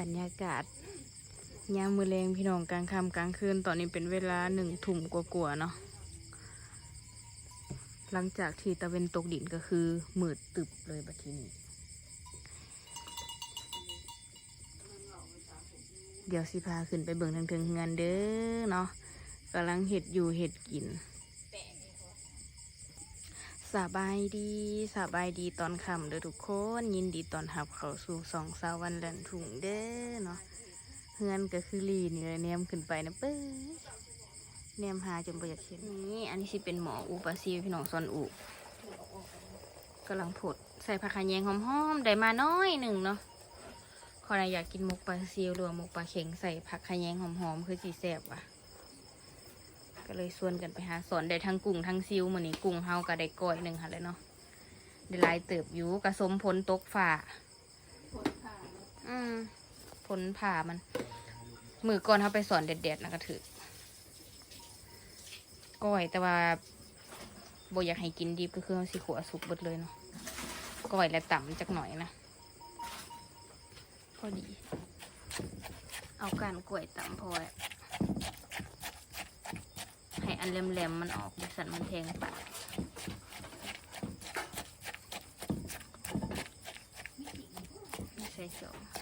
บรรยากาศยามมือแรงพี่น้องกลางค่ำกลางคืนตอนนี้เป็นเวลาหนึ่งทุ่มกว่าๆเนาะหลังจากที่ตะเวนตกดินก็คือมืดตึบเลยบัดทีนี้ เดี๋ยวสิพาขึ้นไปเบิ่งทางเทิงเงินเด้อเนาะกำลังเห็ดอยู่เห็ดกิน สบายดีสบายดีตอนค่ำเด้อทุกคนยินดีตอนหับเขาสู่สองสาววันแหลนถุงเด้อเนาะเฮือนก็คือลีนี่เลยแนมขึ้นไปนะเป้ยแนมหาจนประหยัดเห็นนี่อันนี้สิเป็นหมออูปซีพี่น้องซอนอูกำลังผดใส่ผักขะแยงหอมๆได้มาน้อยหนึ่งเนาะขอใครอยากกินหมกปลาซิวหรือว่าหมกปลาเข็งใส่ผักขะแยงหอมๆคือสีแซ่บว่ะ ก็เลยชวนกันไปหาสอนได้ทั้งกุ้งทั้งซิวมือนี้กุ้งเฮาก็ได้ก้อยหนึ่งค่ะเลยเนาะได้หลายเติบอยู่กระสมพลตกฝ่าอืมผลผ่ามัน มือก่อนเขาไปสอนเด็ดๆนะก็ถือก้อยแต่ว่าโบอยากให้กินดิบก็คือเอาสิขัวสุกเบิดเลยเนาะก้อยและต่ำจักหน่อยนะพอดี เอาการกล้วยต่ำพอแล้วให้ อันแหลมๆมันออกสันมันแทงปากใช่สองเรียบ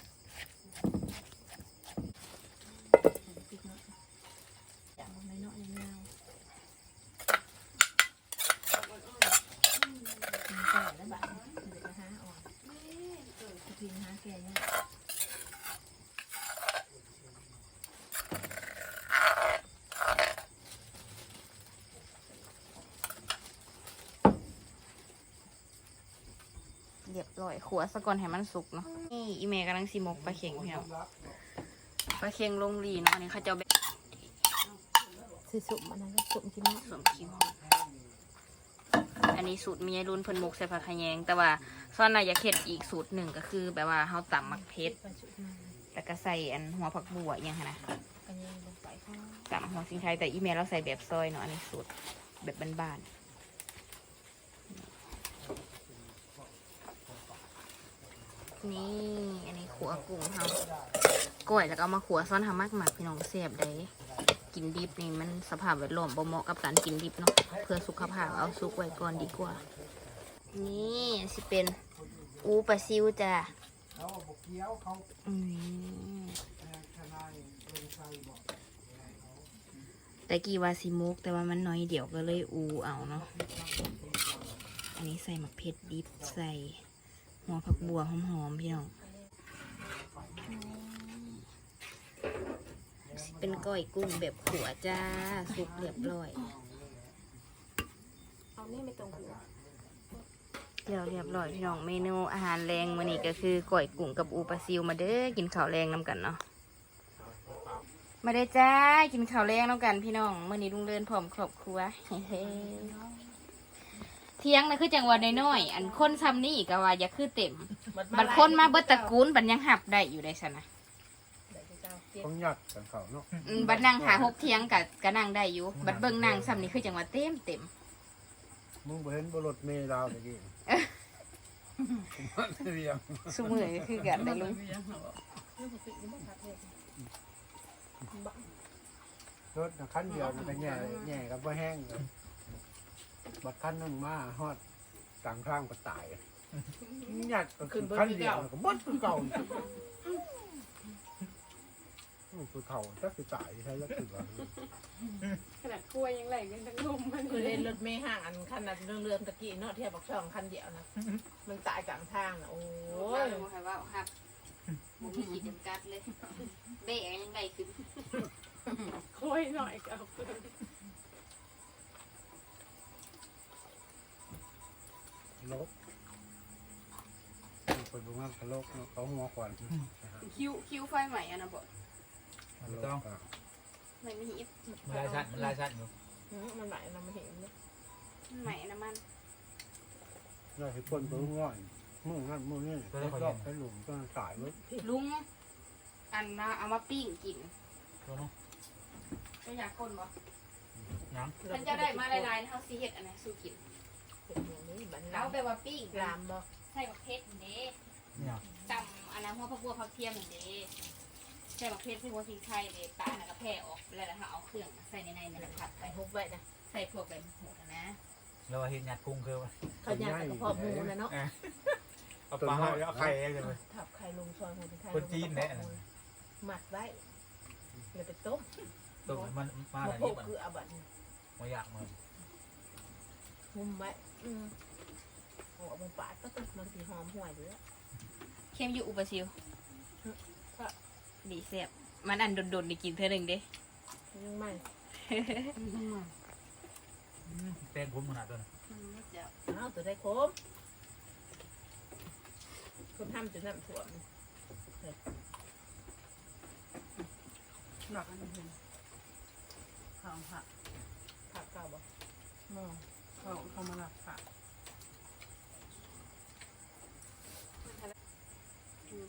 ร้อยขัวสะก่อนให้มันสุกเนาะนี่อีเมย์กำลังสีมกปลาเข็งพี่น้องปลาเข็งลงลีเนาะอันนี้เขาจะเอาไปสิสุมอันนั้นก็สุมที่นี่สวมคิ้วอันนี้สูตรเมียรุ่นเพิ่นมกใส่ผักขะแยง แต่ว่าซ่อนน่ะอยากเฮ็ดอีกสูตรหนึ่งก็คือ แบบว่าเฮาตำมักเพชรปลาชุดมาแล้วก็ใส่อันหัวผักบัวอหย่างหั้นนะอันนี้ลงไปข้างตำหัวสิงไทยแต่อีเมลเราใส่แบบซอยเนาะอันนี้สูตรแบบบ้านๆ นี่ อันนี้ขัวกุ้งเฮากล้วยแล้วก็เอามาขัวซ้อนหามากหมักพี่น้องเสียบได้กินดิบนี่มันสภาพแวดล้อมบ่เหมาะกับการกินดิบเนาะเพื่อสุขภาพเอาสุกไว้ก่อนดีกว่า นี่สิเป็นอูปลาซิวจ้ะแต่กี้ว่าสิมุกแต่ว่ามันน้อยเดี๋ยวก็เลยอูเอาเนาะ อันนี้ใส่หมักเผ็ดดิบใส่ หัวผักบัวหอมๆพี่น้องสิเป็นก้อยกุ้งแบบขัวจ้า สุกเรียบร้อย เอานี่ไม่ตรงหัวเดี๋ยวเรียบร้อยพี่น้องเมนูอาหารแรงมื้อนี้ก็คือก้อยกุ้งกับอูปลาซิวมาเด้อกินข้าวแรงน้ำกันเนาะมาได้อจ้ากินข้าวแรงน้ำกันพี่น้องมื้อนี้ลุงเดินพร้อมครอบครัวเฮ้ เที่ยงนะคือจังหวัดน้อยๆอันคนซ้ำนี่ก็ว่าอย่าคือเต็ม บัดคนมาเบิดตระกูลบัดยังหับได้อยู่ได้ซะนะต้องหยัดกันเขาเนาะอืมบัดนั่งหาหกเที่ยงก็ก็นั่งได้อยู่ บัดเบิ่งนั่งซ้ำนี่คือจังหวัดเต็มเต็มมึงบ่เห็นบรถเมล์ดาวตะกี้เรียงซุมื้อก็คือกันได้ลุงรถน่ะคันเดียวมันก็แง่แง่กับว่าแห้งเลย บัดคันหนึงมาฮอดกลางทางก็ตายหยัดก็คือคันเดียวก็บดคือเก่าอือคือเขาถ้าคือตายใช่แล้วคือว่าขนาดกล้วยยังไหลกันทั้งลุมมันคือเล่นรถเมย์ห่างอันคันนั้นเรื่องเรือนตะกี้เนาะเทียบกับช่องคันเดียวนะมันตายกลางทางนะโอ้โอ้ยยให้ว่าหับบ่มีขีดจำกัดเลยเบ้ยังได้ขึ้น กล้วยหน่อยก็เอาคืน ลบคนบอกว่าเขาโลกเนาะเขาหัวควันคิวคิวไฟใหม่อะนะบ่ไม่ต้องไม่มีอิฟมันลายชัดมันลายชัดอยู่อืมมันไหลนะมันเห็นเนี่ยใหม่นะมันเราให้คนไปง่อยมือนั่นมือนี่รอบไปหลุมก็ตายเลยลุง อันนะเอามาปิ้งกินตัวนู้นจะอยากคนบ่ยังฉันจะได้มาหลายๆเฮาสิเฮ็ดอันไหนสู้กิน เห็นอย่างนี้บันเอาลามไปว่าปิ้งลามบ่ใส่บักเผ็ดเด้เนี่ยตำอันนั้นหัวผักบัวผักเทียมอย่างนี้ใส่ผักเพชรใส่หัวสีไข่เลยตาแล้วก็แผ่ออกแล้วแล้วเอาเครื่องใส่ในในมันผัดไปไปฮุบไว้นะใส่พวกแบบหมดนะเราเห็นหยัดกุ้งคือว่าเขาอยากกับพ่อหมูนะเนาะเอาปลาเอาไข่เลยทับไข่ลงซอยหัวไข่คนจีนแน่นะหมักไว้เดี๋ยวไปต้มต้มมันมามาอะไรโพนี่กมันคืออาบัตไม่อยากมันหุ้มไว้ อืมหัวมันปาดก็ต้องมันสีหอมห่วยอยู่แล้วเข้มอยู่อุปซิวดีเสียบมันอันโดนๆได้กินเท่านึงเด้ยังไม่แป้งคุ้มขนาดนั้นเอาตัวได้คมคนทำจนน้ำท่วมหนักอันนี้ข้าวผักผักเก่าบ่มอง เขาเขามาหลักผัก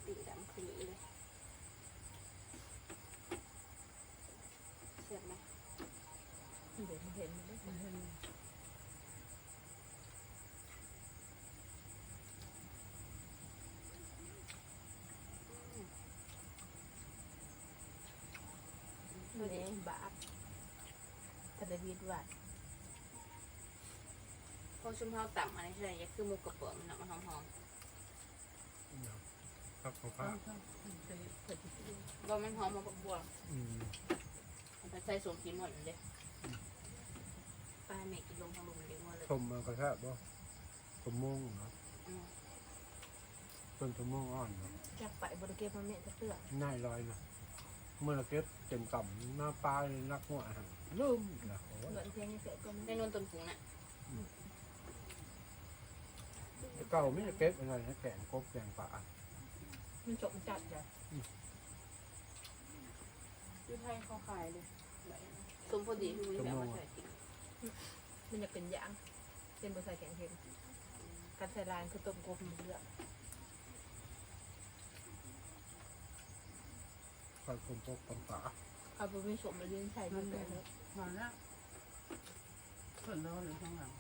ตีดำคือเลยเสียบไหมเดี๋ยวมันเห็นได้มันเห็นตัวนี้บาปทะเลวิดวัด พอชุ่มเฮาต่ำอันนี้ใช่ยังคือหมูกระเป๋อมันมันหอมครับของพข้าระวผักเผ็ดเกิดที่สุดๆว่ามันหอมมาบักบัวอืมมันไปใส่สมกินหมดเลยปลาเมกกินลงทางลงเลี้ยงมาเลยชมมันก็แทบว่าชมม่วงเนาะต้นชมม่วงอ่อนเนาะอยากไปบริเกตมาเมะจะเตือนง่ายลอยเนาะเมื่อเก็บเต็มต่ำหน้าปลาเลยนักหัวอาหารลืมนะโอ้ยเงินเพียงให้เสร็จก็ในไม่นวนต้นฝูงน่ะ แต่เก่าไม่ได้เก็บอะไรนะแกงกบแกงปลามันจบจัดเลยที่ไทยเขาขายเลยสมพอดีคือแบบว่าใส่ติ๊กมันจะเป็นยางเป็นบริษัทแข็งเค็มการใส่ลายคือต้มกบมันเลือกปลาคมพกปลาปลาเอาไปไม่สมมาเลี้ยงใส่มัมันนเป็เป็นนมาแล้วส่วนเราเลยข้างหลัง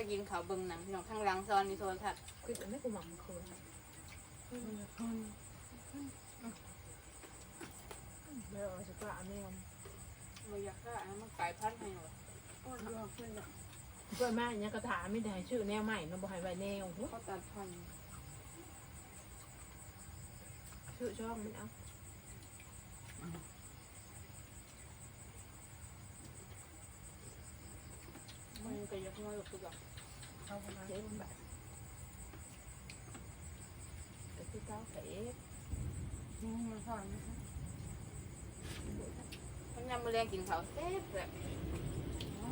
ก็ยินเขาเบิ่งหนังพี่น้องข้างหลังซ้อนมีโทรทัศน์คือจะไม่กูหมักมันคืนเดี๋ยวจะกล้าแม่เราอยากได้อันนั้นมันกลายพันธุ์ให้หน่อยโอ้ยเราเพื่อนเพื่อนมาอย่างนี้ก็ถามไม่ได้ชื่อแนวใหม่น้องบอยใบแนวเขาตัดพันธุ์ชื่อช่องมันเอามันก็อยากน้อยกว่าตัว เข้าไปเจ๊มันแบบก็คือเก้าเต๋นี่มันผ่านไหมคะมันยำมะเร็งกินเขาเซ่บแบบ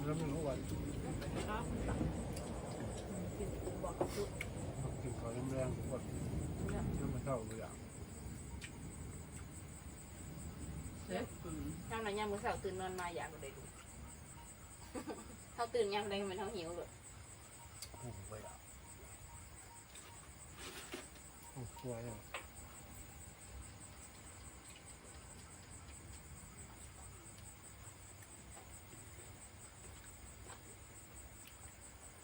แล้วมันรู้ว่าเขวบแล้วแรงๆหมดน้ำมันเท่าเลยอะเซ็ตปืนยำไหนยำมื้อเช้าตื่นนอนมาอยากเลยดูเขาดมันเขาหิวเลยโ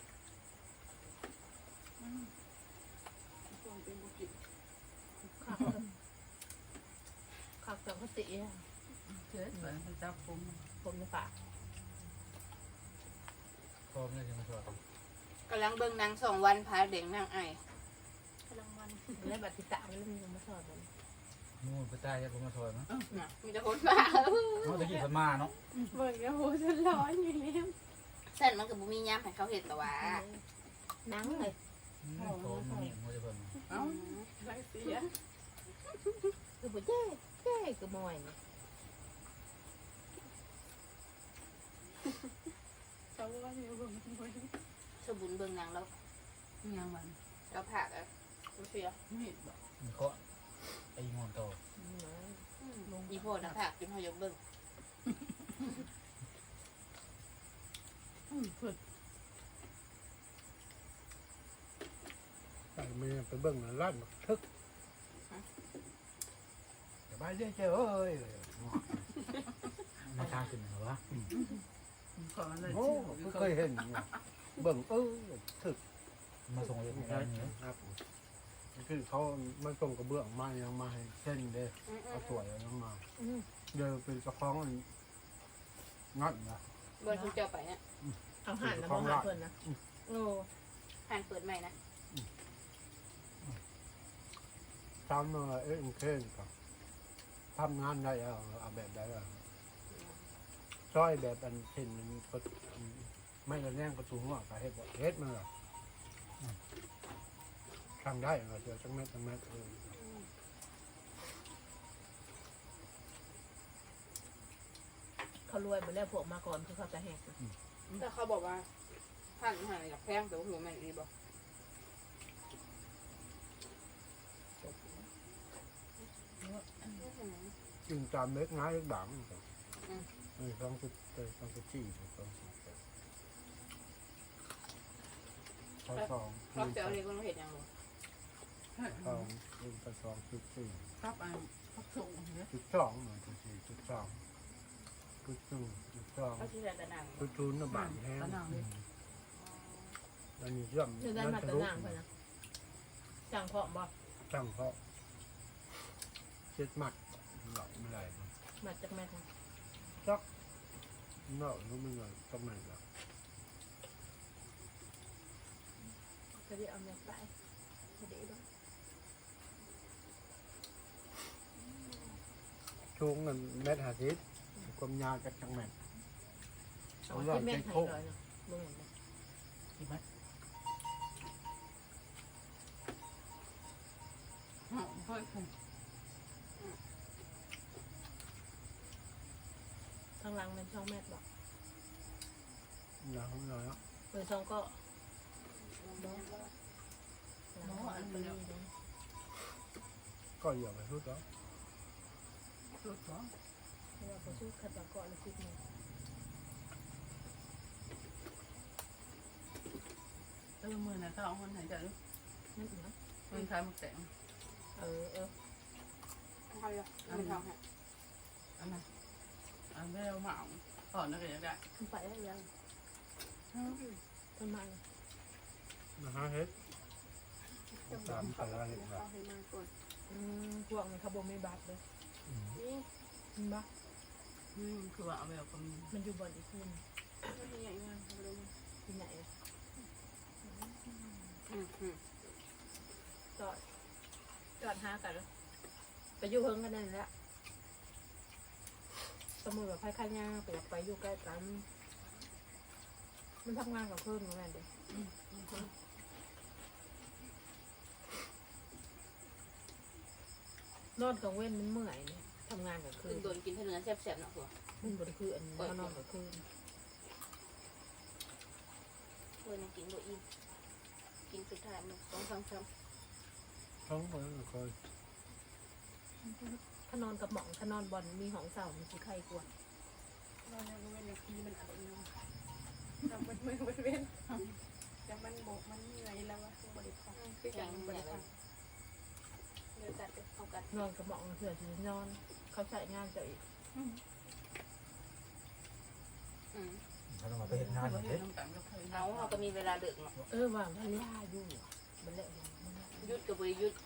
อ้โหไปอะโอ้สวยอะส่วนเป็นบุกิขักขักแต่เขาตีเซ็ตเหมือนจับผมผมจะฝากพร้อมเลยจะมาสวด กำลังเบิ่งหนางสองวันพาเด็กนางไอกำลังวันแล้วบัตรติดตามแล้วมันมาสอนมันนู่นไปใต้จะผมมาสวดมั้งน่ะมีแต่คนบ้าเขาจะกี่คนมาเนาะเบิ่งแล้วโหฉันร้อนอยู่แล้วเส้นมันก็บ่มียำให้เขาเห็นแต่ว่านั่งเลยโถมมีหัวจะเพิ่มเอ้าไรเสียคือบ่เจ๊เจ๊ก็มอยชาวบ้านเนี่ยผมไม่ สมบุญเบิ่งหนางแล้วยังมันเราผักอะมันเสียไม่เห็นบอกมีเคาะไอ้งอนโตอีโพดนะผักจนเขายกเบิ่งอืมฝึกใส่มือไปเบิ่งแล้วลั่นทึกไปเด้อเจ้าเอ้ยมาทางขึ้นเหรอวะ ขอมันเลยโอ้ไม่เคยเห็นเนี่ย เบิ่งเออถึกมาส่งเลยใช่ครับคือเขาไม่ส่งกระเบื้องมายังมาให้เส้นเด้เอาสวยแล้วมาอืมเดินเป็นกระพ้องงัดนะเบอร์คุณเจ้าไปเนี่ยเอาหันนะมองหาเพิ่นนะโอ้หันเปิดใหม่นะทำมาเอ้ยเข่งกับทำงานได้เอาเอาแบบได้เอาช่อยแบบอันเช่นมันก็ ไม่ระแนงประตูหัวกับเฮ็ดบ่เฮ็ดมาหรอทำได้เราเจอจังแม่จังแม่เออเขารวยหมดแล้วพวกมาก่อนคือเขาจะแหกนะแต่เขาบอกว่าหันหันอยากแพงแต่ว่าหัวแม่นดีบอกจึงตามเล็กง่ายเล็กดังเออต้องสุดเออต้องสุดที่ต้องสุด ข้อสองเราจะเอาเรียกว่าเราเห็นยังหรอสองคูณข้อสองจุดสี่ครับอันพักส่งเนี่ยจุดสองหน่อยจุดสี่จุดสองจุดศูนย์จุดสองเขาชื่ออะไรแต่นางจุดศูนย์น่ะบานแห้งตะนางเลยอันนี้เชื่อมคือได้มาทะตะลุนางเพิ่นนะจังเพาะบ่ช่างเพาะเจ็ดมัดหน่อยไม่ได้มาจากแม่นะเนาะรู้ไม่หน่อยก็ไม่ละก็ได้เอา แม่ไปก็ได้บ่ช่วงนั้นเม็ดหาทิศความยาวจากจังแม่นเอาที่แม่ให้เลยนะบ่เห็นเลยที่ไหมเฮ้ยข้างหลังมันช่องแม่บ่ยาวหน่อยเนาะเออช่อง ก็บ่หลังอันนี้เลยก็อย่าไปพูดแล้วสุดสองเพราะว่าพอสู้ขัดว่าก่อนแล้วคิดนี่เออมือนะเขาเอาคนหายใจลูกนั่นเนาะมือคลายมันแตงเออเออเขาเลยไม่ทำให้อันนั้นอันไม่เอาหมาก่อนนะก็จะได้ขึ้นไปได้ยังทำไม นะฮะเฮ็ดตามตารางเห็นแบบเอาให้มาก่อนอืมพวกมันเขาบ่มีบัตรเลยนี่มันบ่อืมคือว่าเอาไปเอาคนมันอยู่บนอีกคืนไม่มีอย่างเงี้ยเขาเลยที่ไหนอืมอืมจอดจอดหากันแล้วไปอยู่เฮิงกันนั่นแหละสมมติว่าใครข้างย่างไปอยากไปอยู่ใกล้กัน มันทำงานกับเพื่อนเหมือนกันเด็นอนกลางเว้นมันเมื่อยเนี่ยทำงานกับคืคืนนโดนกินเท่านั้นแซ่บๆเนาะหัวมันบนคืออันนี้นอนกับคืนเพื่อนกินบ่อิ่มกินสุดท้ายมันสองสามคท้องมันก็ถ้านอนกับหมองถ้านอนบอลมีห้องเสามันสิไข้กว่าำเรายังเว้นนาทีมันอะไรเนาะจำ มันมือมันเว้นจำมันบกมันเหนื่อยแล้ววะบริษัทคือจังบริษัทเดี๋ยวตัดเอากันนอนกับหมองเถื่อจะนอน เขาใส่งานจะอีกอืมเขาต้องมาไปเห็นงานเห็เด็ดเอาเขาก็มีเวลาเลือกเนาะเออว่ามันล่าอยู่มันเละยุดกับบริยุทธ์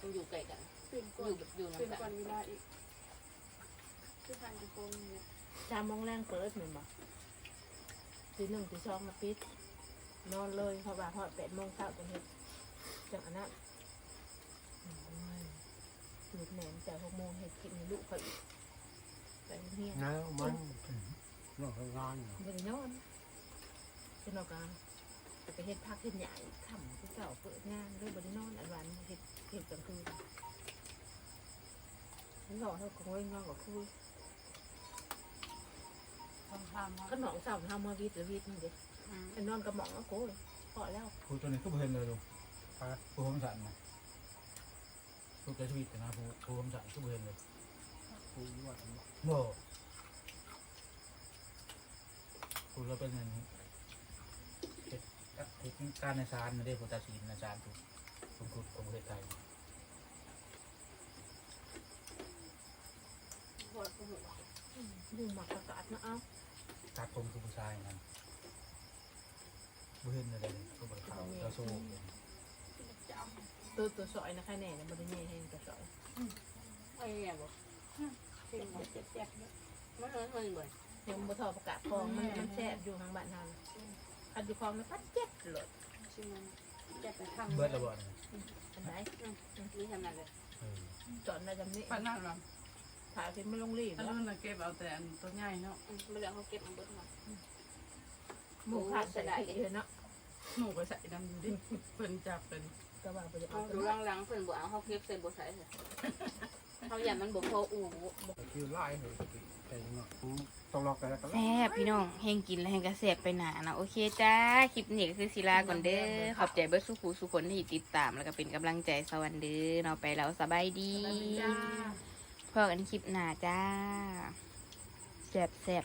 มันอยู่ไกลกันอยู่อยู่เป็นน้ำก่กันเวลาอีกคือทานกี่คนเนี่ยจามองแรงเปิดเหมือนบอก ตีหนึ่งตีสองมาปิด นอนเลยเพราะว่าพอแปดโมงเช้าจะเห็นจากอันนั้นโอ้ยหลุดแหนมแต่หกโมงเห็ดกินให้ลูกเขาอีกไปโรงเฮียนนะมันนอกงานอยู่บริโนอนเป็นออกการจะไปเฮ็ดพักเฮ็ดใหญ่ขำที่เก่าเปิดงานด้วยบริโนอนอันวันเฮ็ดเฮ็ดกลางคืนฉันหล่อเท่ากับเว้ยงอนกับคุย ทำทำขนมเสาทำมาวิทย์หรือวิทย์นี่เด็กไปนอนกับหมองแล้วโก้ยพอแล้วผู้ตัวนี้ก็เห็นเลยลุงผู้คำสั่งนะผู้เกิดชีวิตนะผู้ผู้คำสั่งก็เห็นเลยคุยว่าโม่ผู้เราเป็นเงินเฮ็ดเฮ็ดการในศาลไม่ได้ผู้ตัดสินในศาลถูกถูกถูกของประเทศไทยดูหมักประกาศนะเอ้า ตัดผมคือผู้ชายนั่นบ่เห็นอะไรเลยก็บ่ขาวแล้วโซ่ตัวตัวซอยนะแค่แน่เนี่ยมันได้แน่แห้งตัวซอยไอ้เนี่ยบอกเจ็บเจ็บเจ็บเนาะมันมันมันบ่อยยังบ่ทอประกาศฟองมันมันแซ่บอยู่ทางบ้านทางคันอยู่คลองมันปัดเจ็บเลยซึ่งมันเจ็บไปข้างเบิดระเบิดอันไหนนี่ทำนั่นเลยเออจอดได้จำนี้ปานนั้นหรอ ถ่ายเป็นไม่ลงรีบอันแล้วนั้นน่ะเก็บเอาแต่อันตัวใหญ่เนาะไม่เหลือเขาเก็บเอาเบิดมาหมูขาดใส่ได้เลยเนาะหนูไปใส่ดำอยู่ดิเพิ่นจับเป็นก็ว่าไปจะเอาเอาดูหลังๆเพิ่นบ่เอาเขาเก็บใส่บ่ใส่เลยเขาอย่ามันบ่พออู่คิวไล่หน่อยแต่ยังไงต้องรอกันแล้วกันแซ่บพี่น้องแห้งกินแล้วแห้งก็แซ่บไปหนานะโอเคจ้าคลิปนี้ก็คือศิลาก่อนเด้อขอบใจเบิร์สุขูสุคนที่ติดตามแล้วก็เป็นกำลังใจสวัสดีเนาะไปแล้วสบายดี จ้า พอกันคลิปหน้าจ้าแสบแสบ